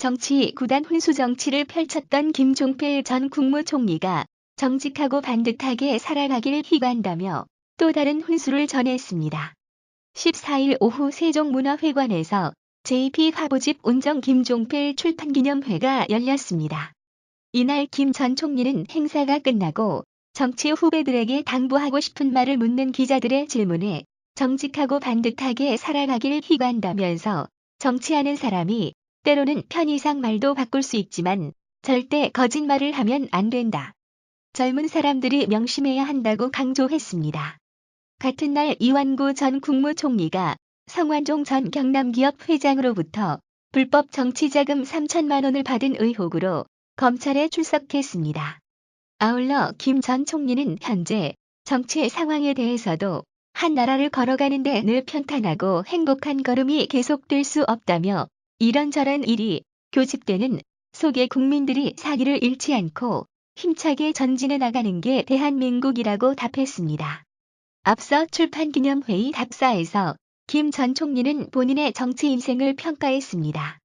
정치 구단 훈수 정치를 펼쳤던 김종필 전 국무총리가 정직하고 반듯하게 살아가길 희망한다며 또 다른 훈수를 전했습니다. 14일 오후 세종문화회관에서 JP 화보집 운정 김종필 출판기념회가 열렸습니다. 이날 김 전 총리는 행사가 끝나고 정치 후배들에게 당부하고 싶은 말을 묻는 기자들의 질문에 정직하고 반듯하게 살아가길 희망한다면서 정치하는 사람이 때로는 편의상 말도 바꿀 수 있지만 절대 거짓말을 하면 안 된다. 젊은 사람들이 명심해야 한다고 강조했습니다. 같은 날 이완구 전 국무총리가 성완종 전 경남기업 회장으로부터 불법 정치자금 3천만 원을 받은 의혹으로 검찰에 출석했습니다. 아울러 김 전 총리는 현재 정치 상황에 대해서도 한 나라를 걸어가는데 늘 평탄하고 행복한 걸음이 계속될 수 없다며 이런저런 일이 교집되는 속에 국민들이 사기를 잃지 않고 힘차게 전진해 나가는 게 대한민국이라고 답했습니다. 앞서 출판기념회의 답사에서 김 전 총리는 본인의 정치 인생을 평가했습니다.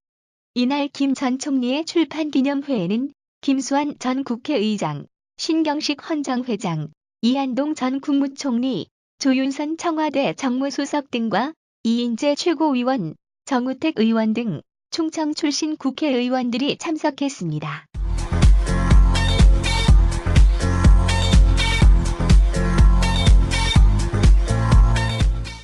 이날 김 전 총리의 출판기념회에는 김수환 전 국회의장, 신경식 헌정회장, 이한동 전 국무총리, 조윤선 청와대 정무수석 등과 이인재 최고위원, 정우택 의원 등 충청 출신 국회의원들이 참석했습니다.